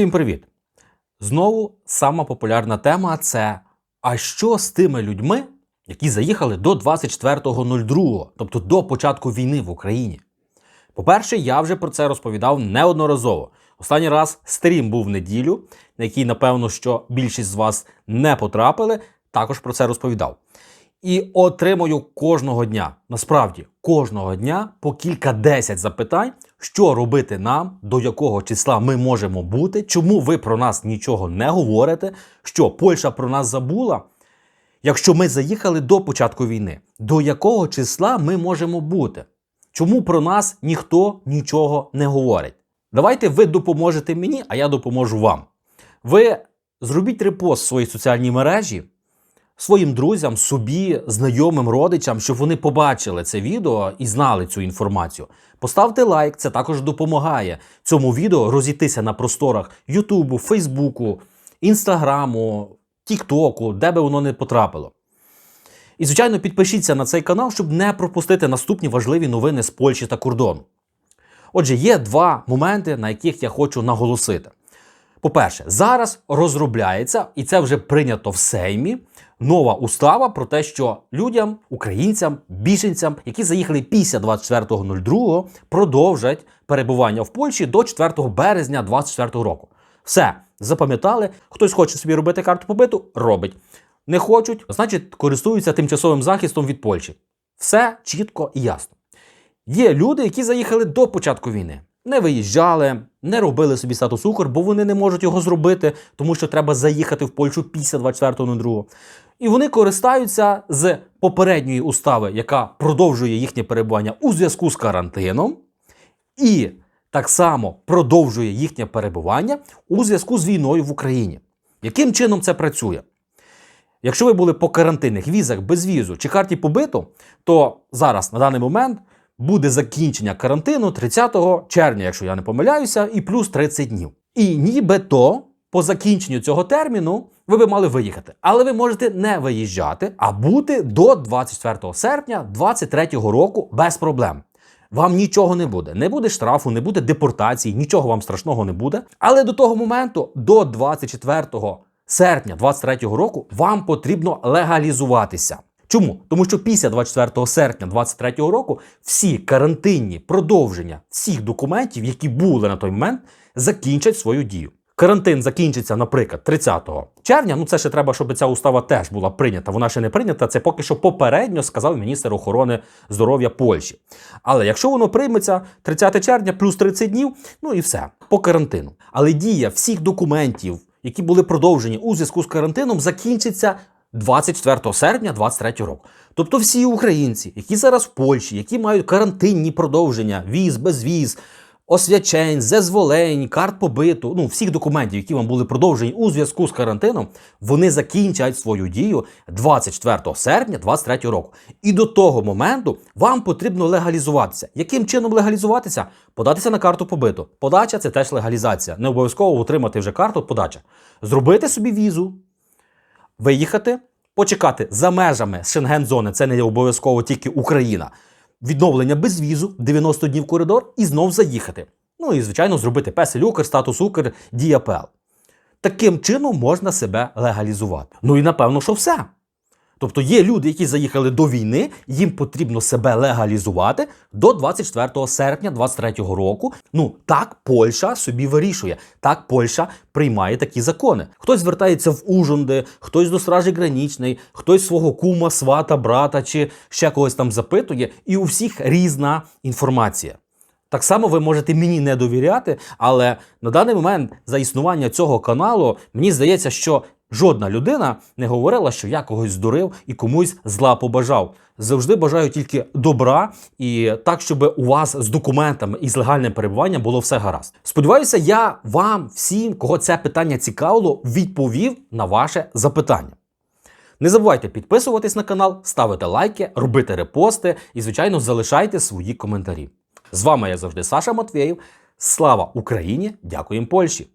Всім привіт! Знову сама популярна тема це а що з тими людьми, які заїхали до 24.02, тобто до початку війни в Україні? По-перше, я вже про це розповідав неодноразово. Останній раз стрім був в неділю, на який, напевно, що більшість з вас не потрапили, також про це розповідав. І отримую кожного дня, насправді кожного дня по кілька десять запитань, що робити нам, до якого числа ми можемо бути, чому ви про нас нічого не говорите, що Польща про нас забула. Якщо ми заїхали до початку війни, до якого числа ми можемо бути? Чому про нас ніхто нічого не говорить? Давайте ви допоможете мені, а я допоможу вам. Ви зробіть репост в своїй соціальній мережі своїм друзям, собі, знайомим, родичам, щоб вони побачили це відео і знали цю інформацію. Поставте лайк, це також допомагає цьому відео розійтися на просторах Ютубу, Фейсбуку, Інстаграму, Тіктоку, де би воно не потрапило. І, звичайно, підпишіться на цей канал, щоб не пропустити наступні важливі новини з Польщі та кордону. Отже, є два моменти, на яких я хочу наголосити. По-перше, зараз розробляється, і це вже прийнято в Сеймі, нова устава про те, що людям, українцям, біженцям, які заїхали після 24.02, продовжать перебування в Польщі до 4 березня 2024 року. Все, запам'ятали, хтось хоче собі робити карту побиту, робить. Не хочуть, значить, користуються тимчасовим захистом від Польщі. Все чітко і ясно. Є люди, які заїхали до початку війни. Не виїжджали, не робили собі статус Укр, бо вони не можуть його зробити, тому що треба заїхати в Польщу після 24.02. І вони користаються з попередньої устави, яка продовжує їхнє перебування у зв'язку з карантином, і так само продовжує їхнє перебування у зв'язку з війною в Україні. Яким чином це працює? Якщо ви були по карантинних візах без візу чи карті побиту, то зараз на даний момент буде закінчення карантину 30 червня, якщо я не помиляюся, і плюс 30 днів. І нібито по закінченню цього терміну ви би мали виїхати. Але ви можете не виїжджати, а бути до 24 серпня 2023 року без проблем. Вам нічого не буде. Не буде штрафу, не буде депортації, нічого вам страшного не буде. Але до того моменту, до 24 серпня 2023 року, вам потрібно легалізуватися. Чому? Тому що після 24 серпня 2023 року всі карантинні продовження всіх документів, які були на той момент, закінчать свою дію. Карантин закінчиться, наприклад, 30 червня. Ну це ще треба, щоб ця устава теж була прийнята. Вона ще не прийнята. Це поки що попередньо сказав міністр охорони здоров'я Польщі. Але якщо воно прийметься 30 червня, плюс 30 днів, ну і все по карантину. Але дія всіх документів, які були продовжені у зв'язку з карантином, закінчиться 24 серпня 2023 року. Тобто всі українці, які зараз в Польщі, які мають карантинні продовження, віз, безвіз, освячень, зезволень, карт побиту, ну всіх документів, які вам були продовжені у зв'язку з карантином, вони закінчать свою дію 24 серпня 2023 року. І до того моменту вам потрібно легалізуватися. Яким чином легалізуватися? Податися на карту побиту. Подача це теж легалізація. Не обов'язково отримати вже карту, подача. Зробити собі візу виїхати, почекати за межами Шенген-зони, це не обов'язково тільки Україна. Відновлення без візу, 90 днів коридор і знов заїхати. Ну і, звичайно, зробити песель Укр, статус Укр, Дія ПЛ. Таким чином можна себе легалізувати. Ну і напевно, що все. Тобто є люди, які заїхали до війни, їм потрібно себе легалізувати до 24 серпня 2023 року. Ну так Польща собі вирішує. Так Польща приймає такі закони. Хтось звертається в Ужонди, хтось до стражі гранічної, хтось свого кума, свата, брата чи ще когось там запитує, і у всіх різна інформація. Так само ви можете мені не довіряти, але на даний момент за існування цього каналу мені здається, що жодна людина не говорила, що я когось здурив і комусь зла побажав. Завжди бажаю тільки добра і так, щоб у вас з документами і з легальним перебуванням було все гаразд. Сподіваюся, я вам всім, кого це питання цікавило, відповів на ваше запитання. Не забувайте підписуватись на канал, ставити лайки, робити репости і, звичайно, залишайте свої коментарі. З вами, як завжди, Саша Матвєєв. Слава Україні! Дякуємо Польщі!